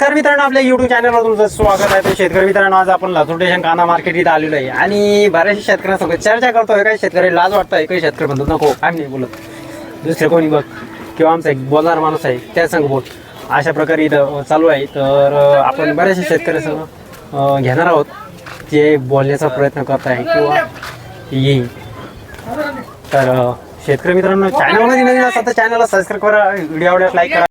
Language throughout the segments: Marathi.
नमस्कार मित्रांनो आपल्या युट्यूब चॅनलवर तुमचं स्वागत आहे. तर शेतकरी मित्रांनो आज आपण लातूर स्टेशन काना मार्केट इथं आलेलो आहे. आणि बऱ्याचशा शेतकऱ्यांसोबत चर्चा करतोय. काही शेतकरी लाज वाटतोय काही शेतकरी म्हणतो नको काय नाही बोलत. दुसरे कोणी बघ किंवा आमचा एक बोलणार माणूस आहे त्या संग बोल. अशा प्रकारे इथं चालू आहे. तर आपण बऱ्याचशा शेतकऱ्यासंग घेणार आहोत जे बोलण्याचा प्रयत्न करत आहे किंवा येईल. तर शेतकरी मित्रांनो चॅनलमध्ये नवीन असतात तर चॅनलला सबस्क्राईब करा व्हिडिओ आवडल्यास लाईक करा.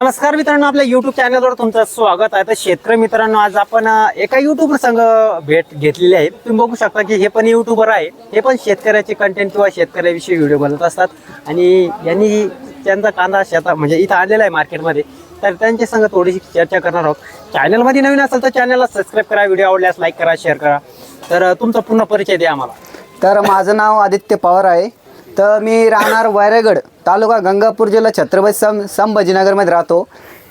नमस्कार मित्रांनो आपल्या युट्यूब चॅनलवर तुमचं स्वागत आहे. तर शेतकरी मित्रांनो आज आपण एका युट्यूबर संघ भेट घेतलेली आहे. तुम्ही बघू शकता की हे पण युट्यूबर आहे. हे पण शेतकऱ्याचे कंटेंट किंवा शेतकऱ्याविषयी व्हिडिओ बनवत असतात. आणि यांनी त्यांचा कांदा शेता म्हणजे इथं आलेला आहे मार्केटमध्ये. तर त्यांच्या संग थोडीशी चर्चा करणार आहोत. चॅनलमध्ये नवीन असेल तर चॅनलला सबस्क्राईब करा व्हिडिओ आवडल्यास लाईक करा शेअर करा. तर तुमचा पूर्ण परिचय द्या आम्हाला. तर माझं नाव आदित्य पवार आहे. तर मी राहणार वैरगड तालुका गंगापूर जिल्हा छत्रपती सं संभाजीनगरमध्ये राहतो.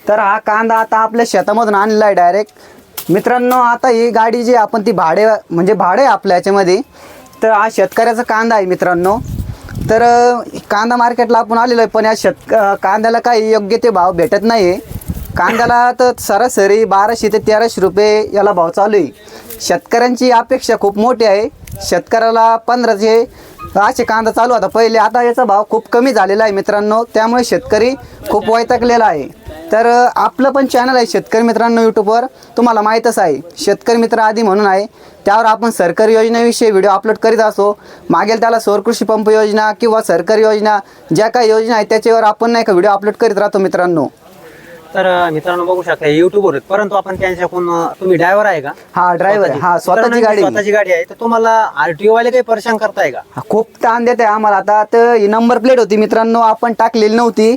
तर हा कांदा आता आपल्या शेतामधून आणला आहे डायरेक्ट मित्रांनो आता ही गाडी जी आपण ती भाडे म्हणजे भाडे आहे आपल्या याच्यामध्ये. तर हा शेतकऱ्याचा कांदा आहे मित्रांनो. तर कांदा मार्केटला आपण आलेलो आहे पण या शेत कांद्याला काही योग्य ते भाव भेटत नाही आहे कांद्याला तर सरासरी बाराशे ते तेराशे रुपये याला भाव चालू आहे. शेतकऱ्यांची अपेक्षा खूप मोठी आहे. शेतकऱ्याला पंधराशे असे कांदा चालू होता पहिले आता याचा भाव खूप कमी झालेला आहे मित्रांनो. त्यामुळे शेतकरी खूप वैतागलेला आहे. तर आपलं पण चॅनल आहे शेतकरी मित्रांनो यूट्यूबवर तुम्हाला माहीतच आहे शेतकरी मित्र आधी म्हणून आहे. त्यावर आपण सरकारी योजनेविषयी व्हिडिओ अपलोड करीत असो. मागेल त्याला सौर कृषी पंप योजना किंवा सरकारी योजना ज्या काही योजना आहेत त्याच्यावर आपण नाही का व्हिडिओ अपलोड करीत राहतो मित्रांनो. तर मित्रांनो बघू शकता युट्यूबवर आहेत. परंतु आपण त्यांच्याकडून तुम्ही ड्रायव्हर आहे का? हा ड्रायव्हर हा स्वतःची. मित्रांनो, गाडी स्वतःची गाडी आहे. तर तुम्हाला आरटीओ वाले काही परेशान करताय का? हा, खूप ताण देते आम्हाला. आता तर ही नंबर प्लेट होती मित्रांनो आपण टाकलेली नव्हती.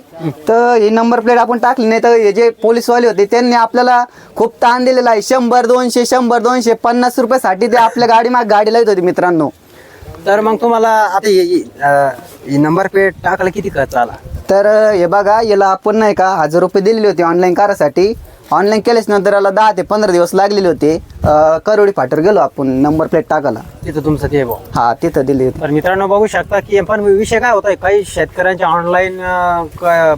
तर ही नंबर प्लेट आपण टाकली नाही तर हे जे पोलीसवाले होते त्यांनी आपल्याला खूप ताण दिलेला आहे. शंभर दोनशे शंभर दोनशे पन्नास रुपयासाठी ते आपल्या गाडी माग गाडी लावत होती मित्रांनो. तर मग तुम्हाला आता हे- हे, अं, ही नंबर प्लेट टाकायला किती खर्च आला? तर हे बघा याला आपण नाही का हजार रुपये दिलेले होते ऑनलाईन करासाठी. ऑनलाईन केल्याच नंतर याला दहा ते पंधरा दिवस लागलेले होते. अं, करोडी फाटर गेलो आपण नंबर प्लेट टाकायला. तिथं तुमचं ते भाऊ. हा तिथं दिली होती. तर मित्रांनो बघू शकता की पण विषय काय होत आहे काही शेतकऱ्यांच्या ऑनलाईन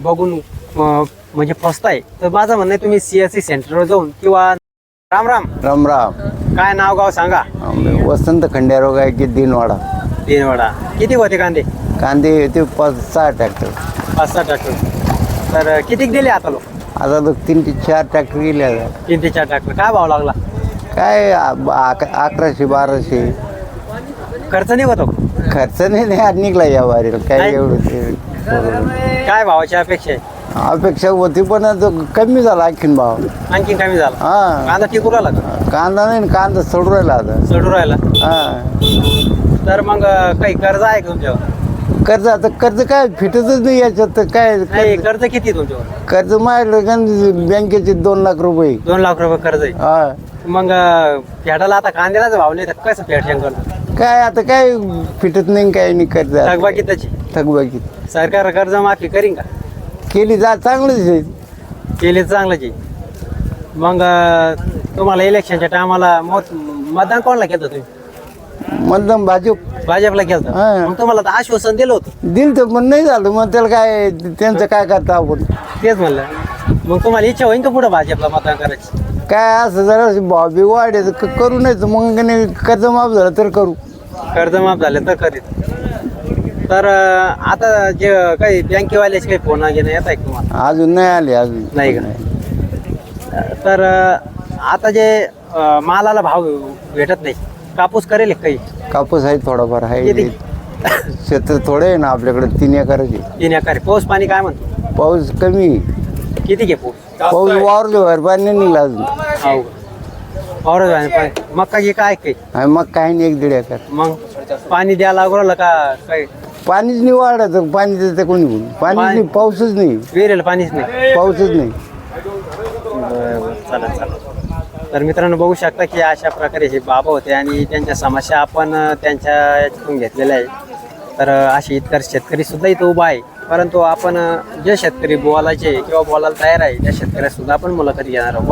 बघून अं, म्हणजे फसताय. तर माझं म्हणणं आहे तुम्ही सीएससी सेंटरवर जाऊन किंवा राम राम. राम राम. काय नाव गाव सांगा. आम्ही वसंत खंडेराव काय की दिनवाडा दिनवाडा किती होते कांदे? कांदे ते पाच सहा ट्रॅक्टर पाच सहा ट्रॅक्टर तर किती दिले आता लोक? आता तर तीन ते चार ट्रॅक्टर गेले आता. तीन ते चार ट्रॅक्टर काय भाव लागला? काय आ- अकराशे बाराशे. खर्च निघत हो खर्च नाही नाही आज निघला या वारीला. नाही. काय एवढं ते. काय भावाची अपेक्षा आहे? अपेक्षा होती पण कमी झाला आणखीन भाव. आणखी कमी झाला? हा. कांदा टिकू राहिला का? कांदा नाही ना, कांदा सोडू राहिला आता. चढू राहिला? हा. तर मग काही कर्ज आहे का तुमच्यावर? कर्ज आता कर्ज काय? फिटतच नाही याच्यात तर काय नाही कर्ज- कर्ज किती आहे तुमच्यावर? कर्ज माझ्याकडे बँकेचे दोन लाख रुपये. दोन लाख रुपये कर्ज आहे. हा. मग अं, आता कांद्यालाच भाव नाही तर कसं फेडशन करतो काय आता काय फिटत नाही काय नाही कर्ज थकबाकी त्याची? थकबाकी सरकार कर्ज माफी करीन का? केली जा चांगलीच आहे. केली चांगलंच आहे. मग अं, तुम्हाला इलेक्शनच्या टायमाला मत मतदान कोणाला केलं तुम्ही? मतदान भाजप भाजपला केलं हा. मग तुम्हाला तर आश्वासन दिलं होतं. दिल तर पण नाही झालं. मग त्याला काय त्यांचं काय करता आपण? तेच म्हणलं. मग तुम्हाला इच्छा होईन का पुढे भाजपला मतदान करायची? काय असं जरा भाव बी वाढायचं क- करू नाही तर मग नाही कर्ज माफ झालं तर करू. कर्ज माफ झालं तर करीत. तर अं, आता जे काही बँकेवाल्याचे काही फोन घेणं येत आहे का तुम्हाला? अजून नाही आले अजून. नाही का? तर अं, आता जे अं, मालाला भाव भेटत नाही कापूस करेल का काही? कापूस आहे थोडाफार आहे किती? क्षेत्र थोडे आहे ना आपल्याकडे तीन एकराचे तीन एकर पाऊस पाणी काय म्हणतो? पाऊस कमी. किती घे पाऊस? पाऊस वावरले बाहेर पाणी नाही निघला अजून. हो. बरोबर पाणी. मग काय काय काही? आणि मग काही नाही एक दीड एकर. मग पाणी द्यायला लागलं का काही? पाणीच नाही वाढत पाणी देतं कोणी कोणी पाणीच पाणी- नाही पाऊसच नाही. विहिरीला पाणीच नाही. पाऊसच नाही. बरं, चालेल चालेल. तर मित्रांनो बघू शकता की अशा प्रकारे हे बाबा होते आणि त्यांच्या समस्या आपण त्यांच्या याच्यातून घेतलेल्या आहे तर अशी इतर शेतकरी सुद्धा इथं उभा आहे. परंतु आपण जे शेतकरी बोलायचे किंवा बोलायला तयार आहे त्या शेतकऱ्या सुद्धा आपण मुलाखत घेणार आहोत.